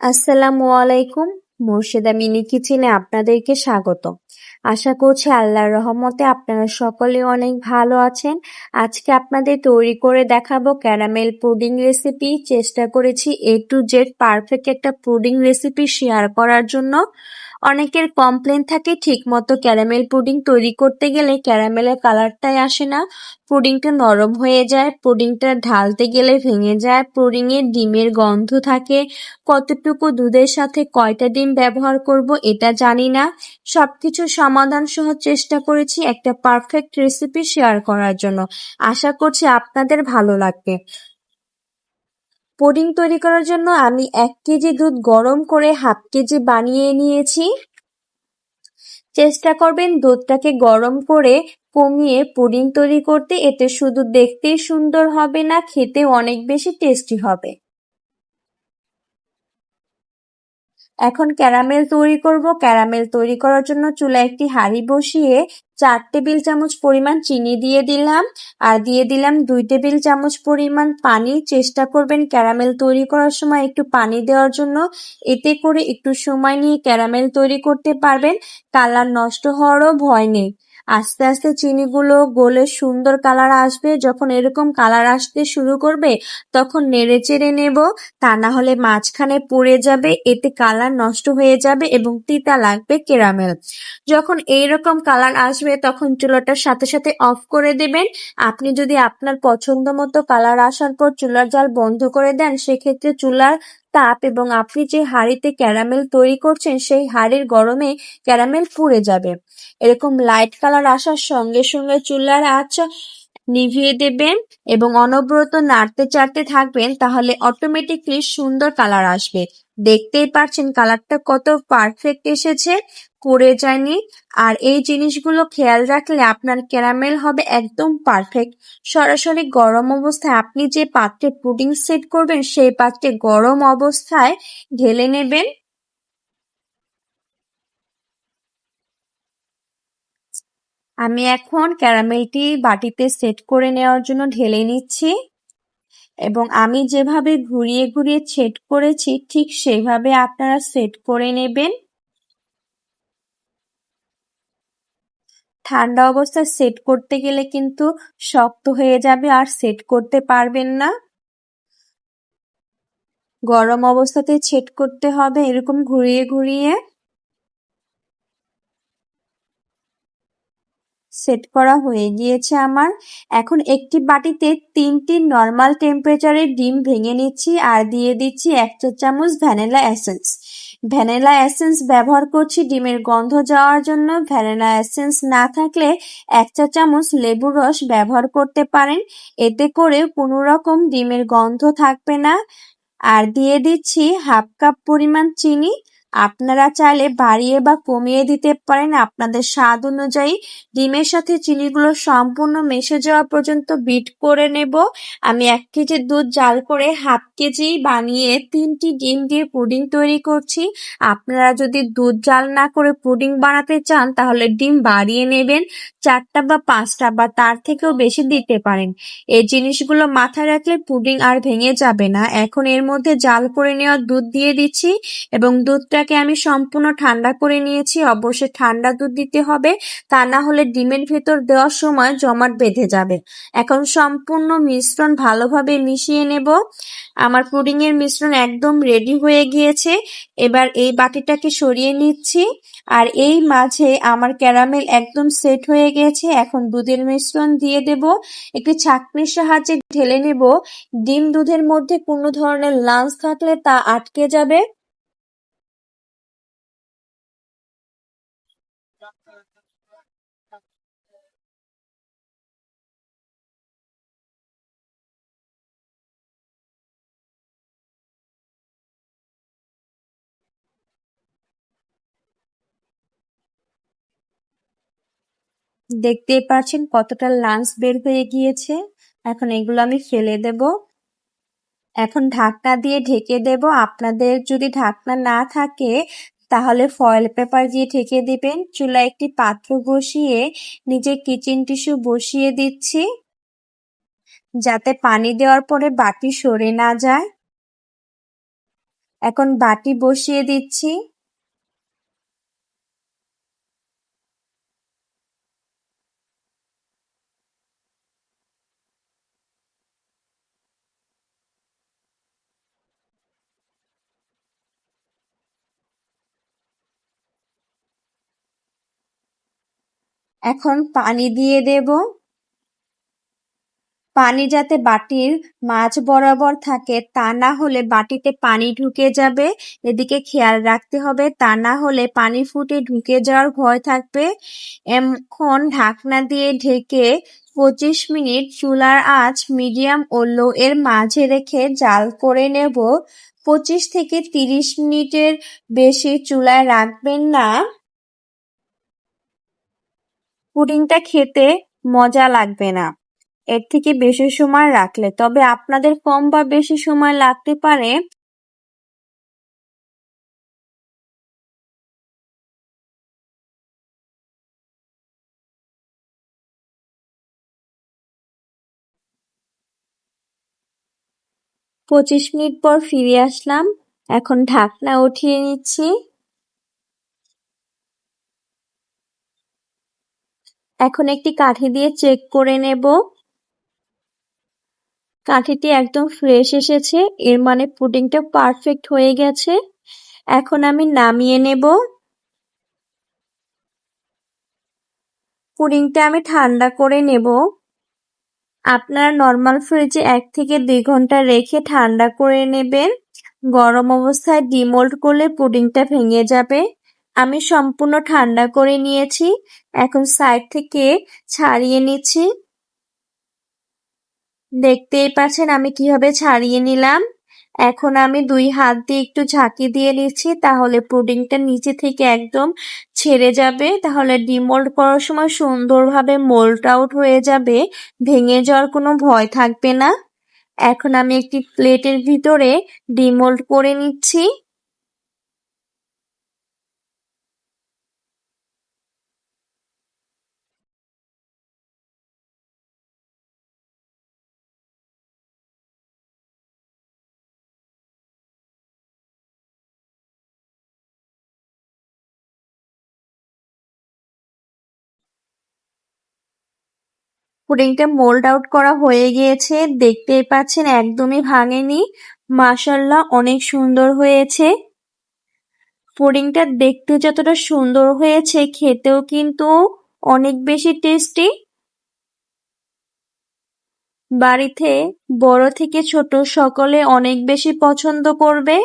আসসালামু আলাইকুম মুর্শিদা মিনি কিচেনে আপনাদেরকে স্বাগত। আশা করছি আল্লাহর রহমতে আপনারা সকলে অনেক ভালো আছেন। আজকে আপনাদের তৈরি করে দেখাবো ক্যারামেল পুডিং রেসিপি। চেষ্টা করেছি এ টু জেড পারফেক্ট একটা পুডিং রেসিপি শেয়ার করার জন্য। অনেকের কমপ্লেন থাকে ঠিক মতো ক্যারামেল পুডিং তৈরি করতে গেলে ক্যারামেলের কালারটাই আসে না। পুডিংটা নরম হয়ে যায়, পুডিংটা ঢালতে গেলে ভেঙে যায় পুডিংয়ে ডিমের গন্ধ থাকে। কতটুকু দুধের সাথে কয়টা ডিম ব্যবহার করব এটা জানি না। সবকিছু সমাধান সহ চেষ্টা করেছি একটা পারফেক্ট রেসিপি শেয়ার করার জন্য। আশা করছি আপনাদের ভালো লাগবে। পুডিং তৈরি করার জন্য আমি এক কেজি দুধ গরম করে হাফ কেজি বানিয়ে নিয়েছি। চেষ্টা করবেন দুধটাকে গরম করে কমিয়ে পুডিং তৈরি করতে। এতে শুধু দেখতেই সুন্দর হবে না খেতে অনেক বেশি টেস্টি হবে। এখন ক্যারামেল তৈরি করব। ক্যারামেল তৈরি করার জন্য চুলা একটি হাঁড়ি বসিয়ে চার টেবিল চামচ পরিমাণ চিনি দিয়ে দিলাম। আর দিয়ে দিলাম দুই টেবিল চামচ পরিমাণ পানি। চেষ্টা করবেন ক্যারামেল তৈরি করার সময় একটু পানি দেওয়ার জন্য। এতে করে একটু সময় নিয়ে ক্যারামেল তৈরি করতে পারবেন। কালার নষ্ট হওয়ারও ভয় নেই। আস্তে আস্তে চিনিগুলো গলে সুন্দর কালার আসবে। যখন এরকম কালার আসতে শুরু করবে, তখন নেড়ে চেড়ে নেব। তা না হলে মাঝখানে পড়ে যাবে, এতে কালার নষ্ট হয়ে যাবে এবং তিতা লাগবে কেরামেল যখন এইরকম কালার আসবে, তখন চুলাটার সাথে সাথে অফ করে দেবেন। আপনি যদি আপনার পছন্দ মতো কালার আসার পর চুলার জাল বন্ধ করে দেন, সেক্ষেত্রে চুলার তাপ এবং আপনি যে হাঁড়িতে ক্যারামেল তৈরি করছেন, সেই হাড়ির গরমে ক্যারামেল পুড়ে যাবে। এরকম লাইট কালার আসার সঙ্গে সঙ্গে চুলার আঁচ নিভিয়ে দেবেন এবং অনবরত নাড়তে চাড়তে থাকবেন, তাহলে অটোমেটিকলি সুন্দর কালার আসবে। দেখতেই পাচ্ছেন কালারটা কত পারফেক্ট এসেছে, করে যায়নি। আর এই জিনিসগুলো খেয়াল রাখলে আপনার ক্যারামেল হবে একদম পারফেক্ট সরাসরি গরম অবস্থায় আপনি যে পাত্রে পুডিং সেট করবেন, সেই পাত্রে গরম অবস্থায় ঢেলে নেবেন। আমি এখন ক্যারামেলটি বাটিতে সেট করে নেওয়ার জন্য ঢেলে নিচ্ছি। এবং আমি যেভাবে ঘুরিয়ে ঘুরিয়ে সেট করেছি, ঠিক সেভাবে আপনারা সেট করে নেবেন। ঠান্ডা অবস্থায় সেট করতে গেলে কিন্তু শক্ত হয়ে যাবে, আর সেট করতে পারবেন না। গরম অবস্থাতে সেট করতে হবে, এরকম ঘুরিয়ে ঘুরিয়ে। সেট করা হয়ে গিয়েছে আমার। এখন একটি বাটিতে তিনটি নর্মাল টেম্পারেচারের ডিম ভেঙে নিচ্ছি আর দিয়ে দিচ্ছি এক চা চামচ ভ্যানিলা এসেন্স ভ্যানিলা এসেন্স ব্যবহার করছি ডিমের গন্ধ যাওয়ার জন্য। ভ্যানিলা এসেন্স না থাকলে এক চা চামচ লেবুর রস ব্যবহার করতে পারেন। এতে করে কোনো রকম ডিমের গন্ধ থাকবে না। আর দিয়ে দিচ্ছি হাফ কাপ পরিমাণ চিনি। আপনারা চাইলে বাড়িয়ে বা কমিয়ে দিতে পারেন। আপনাদের স্বাদ অনুযায়ী ডিমের সাথে চিনিগুলো সম্পূর্ণ মেশে যাওয়া পর্যন্ত বিট করে নেব। আমি এক কেজি দুধ জাল করে হাফ কেজি বানিয়ে তিনটি ডিম দিয়ে পুডিং তৈরি করছি। আপনারা যদি দুধ জাল না করে পুডিং বানাতে চান, তাহলে ডিম বাড়িয়ে নেবেন। চারটা বা পাঁচটা বা তার থেকেও বেশি দিতে পারেন। এই জিনিসগুলো মাথায় রাখলে পুডিং আর ভেঙে যাবে না। এখন এর মধ্যে জাল করে নেওয়া দুধ দিয়ে দিচ্ছি এবং দুধটা দুধটাকে আমি সম্পূর্ণ ঠান্ডা করে নিয়েছি। অবশ্যই ঠান্ডা দুধ দিতে হবে। তা না হলে ডিমের ভেতর দেওয়ার সময় জমাট বেঁধে যাবে। এখন সম্পূর্ণ মিশ্রণ ভালোভাবে মিশিয়ে নেব। আমার পুডিংয়ের মিশ্রণ একদম রেডি হয়ে গিয়েছে। এবার এই বাটিটাকে সরিয়ে নিচ্ছি। আর এই মাঝে আমার ক্যারামেল একদম সেট হয়ে গেছে এখন দুধের মিশ্রণ দিয়ে দেব। একটি ছাকনির সাহায্যে ঢেলে নেব। ডিম দুধের মধ্যে কোনো ধরনের লাঞ্চ থাকলে তা আটকে যাবে। দেখতেই পাচ্ছেন কতটা লাঞ্চ বের হয়ে গিয়েছে। এখন এগুলো আমি ফেলে দেব। এখন ঢাকনা দিয়ে ঢেকে দেব। আপনাদের যদি ঢাকনা না থাকে তাহলে ফয়েল পেপার দিয়ে ঢেকে দিবেন। চুলা একটি পাত্র বসিয়ে নিজে কিচেন টিস্যু বসিয়ে দিচ্ছি। যাতে পানি দেওয়ার পরে বাটি সরে না যায়। এখন বাটি বসিয়ে দিচ্ছি। এখন পানি দিয়ে দেব। পানি যাতে বাটির মাছ বরাবর থাকে, তা না হলে বাটিতে পানি ঢুকে যাবে। এদিকে খেয়াল রাখতে হবে, তা না হলে পানি ফুটে ঢুকে যাওয়ার ভয় থাকবে। এখন ঢাকনা দিয়ে ঢেকে পঁচিশ মিনিট চুলার আঁচ মিডিয়াম ও লো এর মাঝে রেখে জাল করে নেব। পঁচিশ থেকে তিরিশ মিনিটের বেশি চুলায় রাখবেন না। পুডিংটা খেতে মজা লাগবে না। এর থেকে বেশি সময় রাখলে। তবে আপনাদের কম বা বেশি সময় লাগতে পারে। পঁচিশ মিনিট পর ফিরে আসলাম। এখন ঢাকনা উঠিয়ে নিচ্ছি। এখন একটি কাঠি দিয়ে চেক করে নেব। কাঠিটি একদম ফ্রেশ এসেছে, এর মানে পুডিংটা পারফেক্ট হয়ে গেছে। এখন আমি নামিয়ে নেব। পুডিংটা আমি ঠান্ডা করে নেব। আপনারা নর্মাল ফ্রিজে এক থেকে দুই ঘণ্টা রেখে ঠান্ডা করে নেবেন। গরম অবস্থায় ডিমোল্ড করলে পুডিংটা ভেঙে যাবে। আমি সম্পূর্ণ ঠান্ডা করে নিয়েছি। এখন সাইড থেকে ছাড়িয়ে নিচ্ছি। দেখতেই পাচ্ছেন আমি কীভাবে ছাড়িয়ে নিলাম। এখন আমি দুই হাত দিয়ে একটু ঝাঁকি দিয়ে নিচ্ছি, তাহলে পুডিংটা নিচে থেকে একদম ছেড়ে যাবে। তাহলে ডিমোল্ড করার সময় সুন্দরভাবে মোল্ড আউট হয়ে যাবে, ভেঙে যাওয়ার কোনো ভয় থাকবে না। এখন আমি একটি প্লেটের ভিতরে ডিমোল্ড করে নিচ্ছি। পুডিংটা মোল্ড আউট করা হয়ে গিয়েছে। দেখতেই পাচ্ছেন, একদমই ভাঙেনি। মাসাল্লাহ অনেক সুন্দর হয়েছে। পুডিংটা দেখতে যতটা সুন্দর হয়েছে, খেতেও কিন্তু অনেক বেশি টেস্টি। বাড়িতে বড় থেকে ছোট সকলে অনেক বেশি পছন্দ করবে।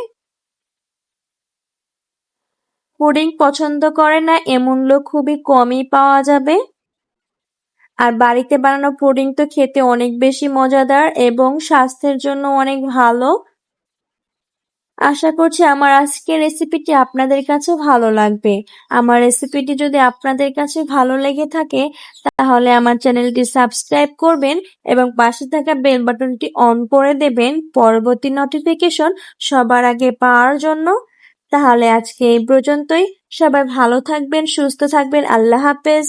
পুডিং পছন্দ করে না, এমন লোক খুবই কমই পাওয়া যাবে। আর বাড়িতে বানানো পুডিং তো খেতে অনেক বেশি মজাদার এবং স্বাস্থ্যের জন্য অনেক ভালো। আশা করছি আমার আজকের রেসিপিটি আপনাদের কাছে ভালো লাগবে। আমার রেসিপিটি যদি আপনাদের কাছে ভালো লেগে থাকে, তাহলে আমার চ্যানেলটি সাবস্ক্রাইব করবেন এবং পাশে থাকা বেল বাটনটি অন করে দেবেন পরবর্তী নোটিফিকেশন সবার আগে পাওয়ার জন্য। তাহলে আজকে এই পর্যন্তই। সবাই ভালো থাকবেন, সুস্থ থাকবেন। আল্লাহ হাফেজ।